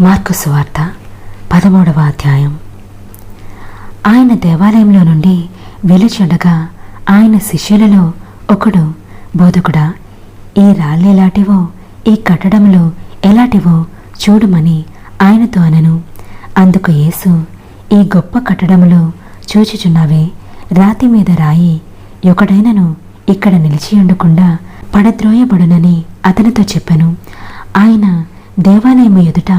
Mark సువార్త పదమూడవ అధ్యాయం. ఆయన దేవాలయంలో నుండి వెలుచుండగా ఆయన శిష్యులలో ఒకడు బోధకుడా ఈ రాళ్ళు ఎలాంటివో ఈ కట్టడంలో ఎలాంటివో చూడమని ఆయనతో అనను. అందుకు యేసు ఈ గొప్ప కట్టడంలో చూచుచున్నావే రాతి మీద రాయి ఒకడైనను ఇక్కడ నిలిచి ఉండకుండా పడద్రోయబడునని అతనితో చెప్పాను. ఆయన దేవాలయము ఎదుట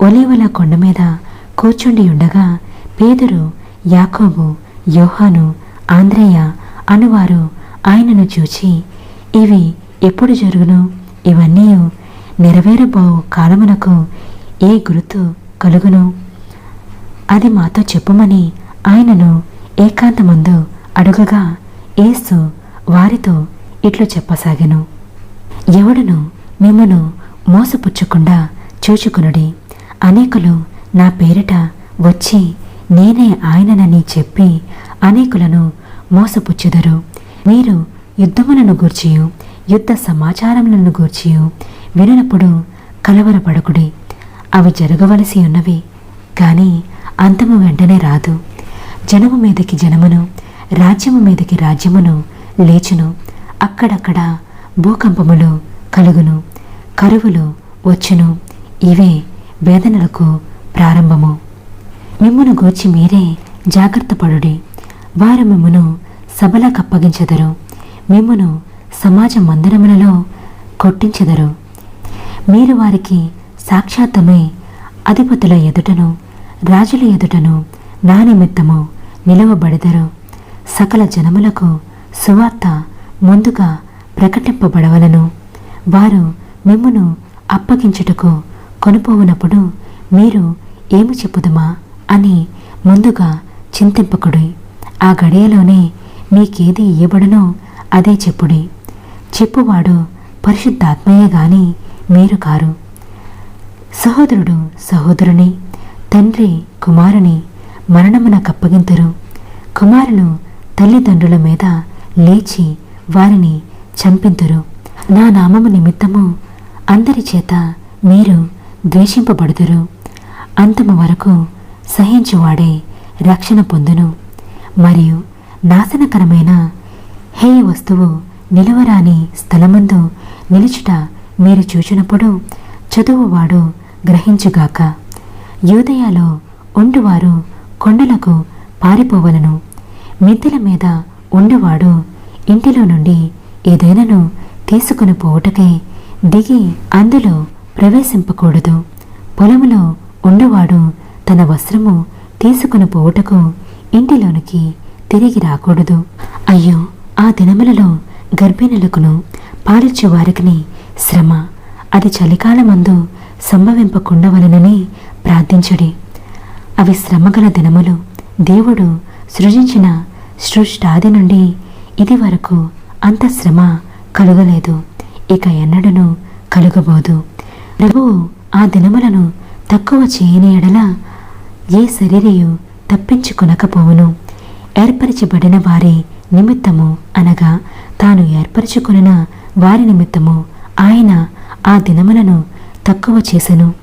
ఒలీవల కొండ మీద కూర్చుండి ఉండగా పేదరు యాకోబు యోహాను ఆంద్రేయ అనువారు ఆయనను చూచి ఇవి ఎప్పుడు జరుగును? ఇవన్నీ నెరవేరబో కాలమునకు ఏ గుర్తు కలుగును? అది మాతో చెప్పుమని ఆయనను ఏకాంతమందు అడుగగా ఏసు వారితో ఇట్లు చెప్పసాగెను. ఎవడును మిమ్మను మోసపుచ్చకుండా చూచుకునుడి? అనేకులు నా పేరిట వచ్చి నేనే ఆయననని చెప్పి అనేకులను మోసపుచ్చుదరు. మీరు యుద్ధములను గూర్చియు యుద్ధ సమాచారములను గూర్చియు వినప్పుడు కలవరపడకుడి. అవి జరగవలసి ఉన్నవి కానీ అంతము వెంటనే రాదు. జనము మీదకి జనమును రాజ్యము మీదకి రాజ్యమును లేచును. అక్కడక్కడ భూకంపములు కలుగును కరువులు వచ్చును. ఇవే వేదనలకు ప్రారంభము. మిమ్మును గూర్చి మీరే జాగ్రత్త పడుడి. వారు మిమ్మును సభలకు అప్పగించెదరు. మిమ్మును సమాజ మందిరములలో కొట్టించెదరు. మీరు వారికి సాక్షాత్తమే అధిపతుల ఎదుటను రాజుల ఎదుటను నా నిమిత్తము నిలవబడెదరు. సకల జనములకు సువార్త ముందుగా ప్రకటింపబడవలను. వారు మిమ్మును అప్పగించుటకు కొనుపోవునప్పుడు మీరు ఏమి చెప్పుదమా అని ముందుగా చింతింపకుడి. ఆ గడియలోనే మీకేది ఇయ్యబడునో అదే చెప్పుడి. చెప్పువాడు పరిశుద్ధాత్మయే గాని మీరు కారు. సహోదరుడు సహోదరుని తండ్రి కుమారుని మరణమున కప్పగింతురు. కుమారులు తల్లిదండ్రుల మీద లేచి వారిని చంపింతురు. నా నామము నిమిత్తము అందరి చేత మీరు ద్వేషింపబడుదురు. అంతము వరకు సహించువాడే రక్షణ పొందును. మరియు నాశనకరమైన హేయ వస్తువు నిలువరాని స్థలమందు నిలుచుట మీరు చూచినప్పుడు చదువువాడు గ్రహించుగాక. యూదయాలో ఉండువారు కొండలకు పారిపోవలను. మిద్దెల మీద ఉండువాడు ఇంటిలో నుండి ఏదైనాను తీసుకుని పోవుటకై దిగి అందులో ప్రవేశింపకూడదు. పొలములో ఉండువాడు తన వస్త్రము తీసుకుని పోవుటకు ఇంటిలోనికి తిరిగి రాకూడదు. అయ్యో ఆ దినములలో గర్భిణులకును పాలిచ్చే వారికి శ్రమ అది చలికాలమందు సంభవింపకుండవలనని ప్రార్థించుడి. అవి శ్రమగల దినములు. దేవుడు సృజించిన సృష్టాది నుండి ఇది వరకు అంత శ్రమ కలుగలేదు. ఇక ఎన్నడను కలుగబోదు. ప్రభువు ఆ దినములను తక్కువ చేయని ఎడల ఏ శరీరయు తప్పించుకొనకపోవును. ఏర్పరచబడిన వారి నిమిత్తము అనగా తాను ఏర్పరచుకొనిన వారి నిమిత్తము ఆయన ఆ దినములను తక్కువ చేసెను.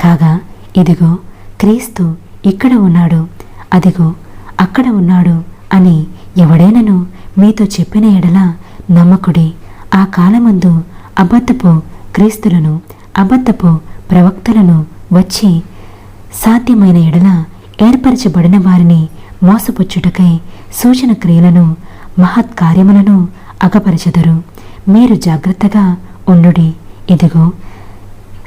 కాగా ఇదిగో క్రీస్తు ఇక్కడ ఉన్నాడు. అదిగో అక్కడ ఉన్నాడు అని ఎవడైనను మీతో చెప్పిన ఎడల నమ్మకుడి ఆ కాలమందు అబద్ధపు క్రీస్తులను అబద్ధపు ప్రవక్తలను వచ్చి సాధ్యమైన ఎడల ఏర్పరచబడిన వారిని మోసపుచ్చుటకై సూచన క్రియలను మహత్కార్యములను అగపరచెదరు. మీరు జాగ్రత్తగా ఉండుడి. ఇదిగో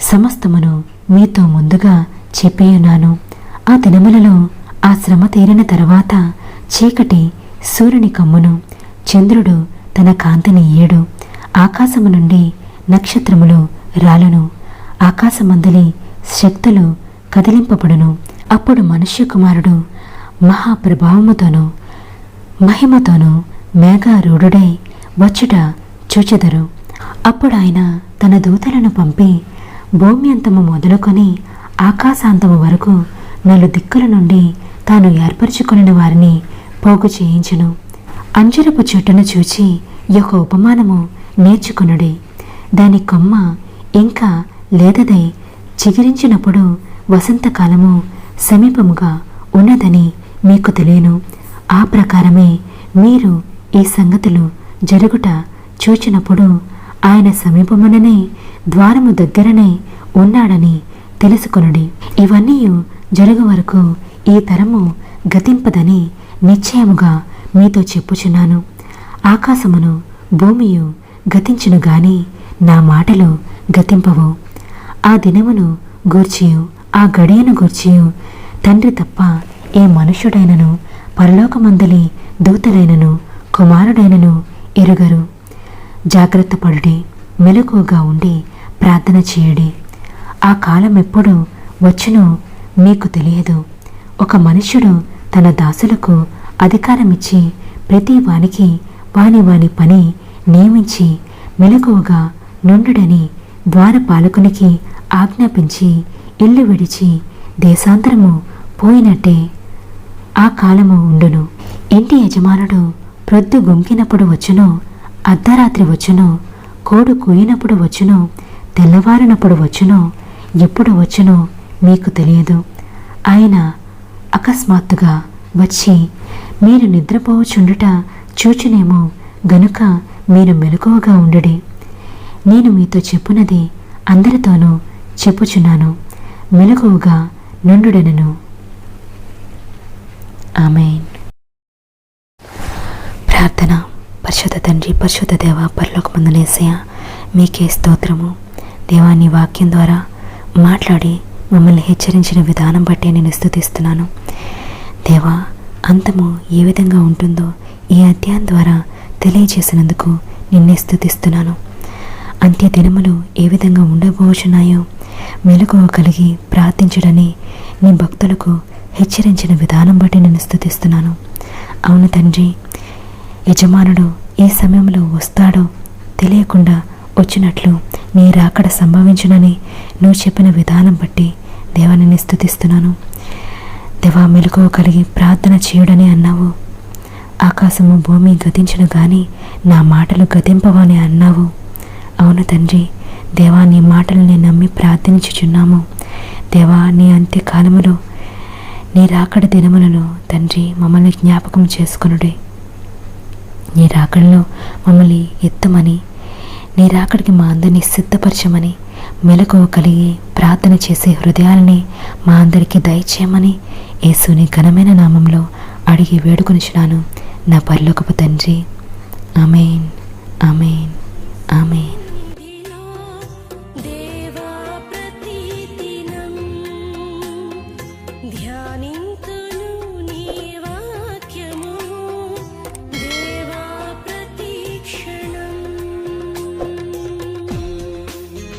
సమస్తమును మీతో ముందుగా చెప్పేయున్నాను. ఆ దినములలో ఆ శ్రమ తీరిన తర్వాత చీకటి సూర్యుని కమ్మును చంద్రుడు తన కాంతిని ఇయ్యడు ఆకాశము నుండి నక్షత్రములు రాలును ఆకాశమందలి శక్తులు కదిలింపబడును. అప్పుడు మనుష్య కుమారుడు మహాప్రభావముతోనూ మహిమతోనూ మేఘారూఢుడై వచ్చుట చూచెదరు. అప్పుడు ఆయన తన దూతలను పంపి భూమి అంతము మొదలుకొని ఆకాశాంతము వరకు నలు దిక్కుల నుండి తాను ఏర్పరచుకున్న వారిని పోగు చేయించును. అంజరపు చెట్టును చూచి యొక్క ఉపమానము నేర్చుకునుడి. దాని కొమ్మ ఇంకా లేదదై చిగిరించినప్పుడు వసంతకాలము సమీపముగా ఉన్నదని మీకు తెలియను. ఆ ప్రకారమే మీరు ఈ సంగతులు జరుగుట చూచినప్పుడు ఆయన సమీపముననే ద్వారము దగ్గరనే ఉన్నాడని తెలుసుకొనుడి. ఇవన్నీ జరుగు వరకు ఈ తరము గతింపదని నిశ్చయముగా మీతో చెప్పుచున్నాను. ఆకాశమును భూమియు గతించును గాని నా మాటలు గతింపవు. ఆ దినమును గూర్చియు ఆ గడియను గూర్చియు. తండ్రి తప్ప ఏ మనుష్యుడైనను పరలోకమందలి దూతలైనను కుమారుడైనను ఎరుగరు. జాగ్రత్త పడుడి మెలకువగా ఉండి ప్రార్థన చేయుడి. ఆ కాలం ఎప్పుడు వచ్చునో మీకు తెలియదు. ఒక మనుష్యుడు తన దాసులకు అధికారమిచ్చి ప్రతి వానికి వాని వాని పని నియమించి మెలకువగా నుండుడని ద్వారపాలకునికి ఆజ్ఞాపించి ఇల్లు విడిచి దేశాంతరము పోయినట్టే ఆ కాలము ఉండును. ఇంటి యజమానుడు ప్రొద్దు గుంకినప్పుడు వచ్చునో అర్ధరాత్రి వచ్చునో కోడు కూయినప్పుడు వచ్చునో తెల్లవారినప్పుడు వచ్చునో ఎప్పుడు వచ్చునో మీకు తెలియదు. ఆయన అకస్మాత్తుగా వచ్చి మీరు నిద్రపోవచుండుట చూచునేమో గనుక మీరు మెలకువగా ఉండడి. నేను మీతో చెప్పునది అందరితోనూ చెప్పుచున్నాను. మెలకువగా నుండుడనను. ఆమెన్. ప్రార్థన. పరిశుద్ధ తండ్రి పరిశుద్ధ దేవ పరలోకమందునేసయ మీకే స్తోత్రము. దేవాన్ని వాక్యం ద్వారా మాట్లాడి మమ్మల్ని హెచ్చరించిన విధానం బట్టి నేను స్థుతిస్తున్నాను. దేవా అంతము ఏ విధంగా ఉంటుందో ఈ అధ్యాయం ద్వారా తెలియజేసినందుకు నిన్నే స్థుతిస్తున్నాను. అంత్య దినములు ఏ విధంగా ఉండబోచున్నాయో మెలకువ కలిగి ప్రార్థించడని నీ భక్తులకు హెచ్చరించిన విధానం బట్టి నేను స్థుతిస్తున్నాను. అవును తండ్రి యజమానుడు ఏ సమయంలో వస్తాడో తెలియకుండా వచ్చినట్లు నీ రాకడ సంభవించునని నువ్వు చెప్పిన విధానం బట్టి దేవాన్ని స్థుతిస్తున్నాను. దేవా మెలకువ కలిగి ప్రార్థన చేయుడని అన్నావు. ఆకాశము భూమి గతించను కానీ నా మాటలు గతింపవని అన్నావు. అవును తండ్రి దేవా నీ మాటల్ని నమ్మి ప్రార్థించుచున్నాము. దేవా నీ అంత్యకాలములో నీ రాకడ దినములను తండ్రి మమ్మల్ని జ్ఞాపకం చేసుకొనుడే. నీ రాకడలో మమ్మల్ని ఎత్తమని నీ రాకడికి మా అందరినీ సిద్ధపరచమని మెలకువ కలిగి ప్రార్థన చేసే హృదయాలని మా అందరికీ దయచేయమని యేసుని ఘనమైన నామంలో అడిగి వేడుకొనిచున్నాను. నా పరలోకపు తండ్రి. ఆమెన్. ఆమెన్. ఆమెన్.